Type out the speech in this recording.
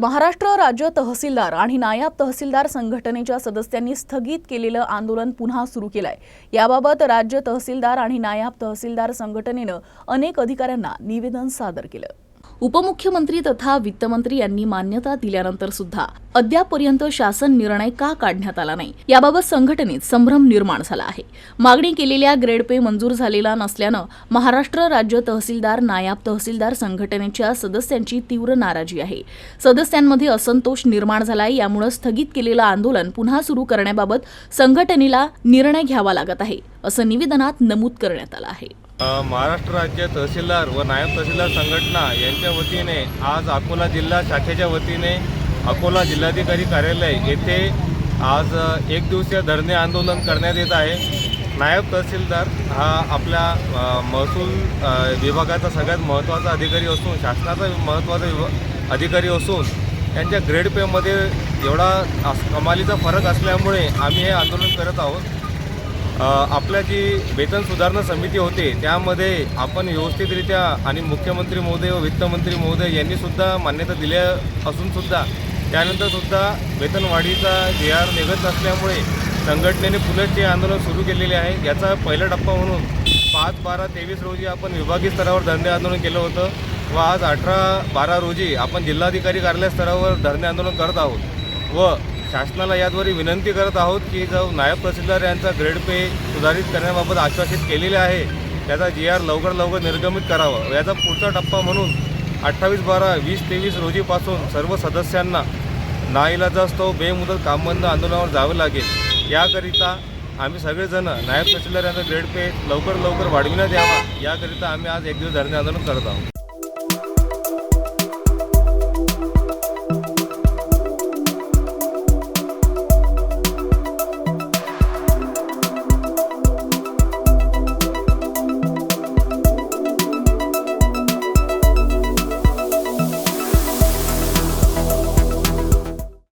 महाराष्ट्र राज्य तहसीलदार आणि नायब तहसीलदार संघटनेच्या सदस्यांनी स्थगित केलेलं आंदोलन पुन्हा सुरू केलंय. याबाबत राज्य तहसीलदार आणि नायब तहसीलदार संघटनेनं अनेक अधिकाऱ्यांना निवेदन सादर केलं. उपमुख्यमंत्री तथा वित्तमंत्री यांनी मान्यता दिल्यानंतर सुद्धा अद्यापपर्यंत शासन निर्णय का काढण्यात आला नाही? याबाबत संघटनेत संभ्रम निर्माण झाला आहे. मागणी केलेल्या ग्रेड पे मंजूर झालेला नसल्यानं महाराष्ट्र राज्य तहसीलदार नायाब तहसीलदार संघटनेच्या सदस्यांची तीव्र नाराजी आहे. सदस्यांमध्ये असंतोष निर्माण झालाय यामुळे स्थगित केलेलं आंदोलन पुन्हा सुरू करण्याबाबत संघटनेला निर्णय घ्यावा लागत आहे असं निवेदनात नमूद करण्यात आलं आहे. महाराष्ट्र राज्य तहसीलदार व नायब तहसीलदार संघटना यांच्या वतीने आज अकोला जिल्हा शाखेच्या वतीने अकोला जिल्हाधिकारी कार्यालय येथे आज एक दिवसीय धरणे आंदोलन करण्यात येत आहे. नायब तहसीलदार हा आपल्या महसूल विभागाचा सगळ्यात महत्त्वाचा अधिकारी असून शासनाचा महत्त्वाचा विभा अधिकारी असून त्यांच्या ग्रेड पेमध्ये एवढा कमालीचा फरक असल्यामुळे आम्ही हे आंदोलन करत आहोत. आपल्या जी वेतन सुधारणा समिती होते त्यामध्ये आपण व्यवस्थितरित्या आणि मुख्यमंत्री महोदय व वित्तमंत्री महोदय यांनी सुद्धा मान्यता दिल्या असून सुद्धा त्यानंतर सुद्धा वेतनवाढीचा जे आर निघत नसल्यामुळे संघटनेने पुनश्च हे आंदोलन सुरू केलेले आहे. याचा पहिला टप्पा म्हणून पाच बारा तेवीस रोजी आपण विभागीय स्तरावर धरणे आंदोलन केलं होतं व आज अठरा बारा रोजी आपण जिल्हाधिकारी कार्यालय स्तरावर धरणे आंदोलन करत आहोत. व शासनाला याद्वारे विनंती करत आहोत की जो नायब तहसीलदार यांचा ग्रेड पे सुधारित करण्याबाबत आश्वासित केलेले आहे त्याचा जी आर लवकर लवकर निर्गमित करावा. याचा पुढचा टप्पा म्हणून अठ्ठावीस बारा वीस तेवीस रोजीपासून सर्व सदस्यांना नाईलाजास्तव बेमुदत कामबंद आंदोलनावर जावं लागेल. याकरिता आम्ही सगळेजण नायब तहसीलदार यांचा ग्रेड पे लवकर लवकर वाढविण्यात यावा. याकरिता आम्ही आज एक दिवस धरणे आंदोलन करत आहोत.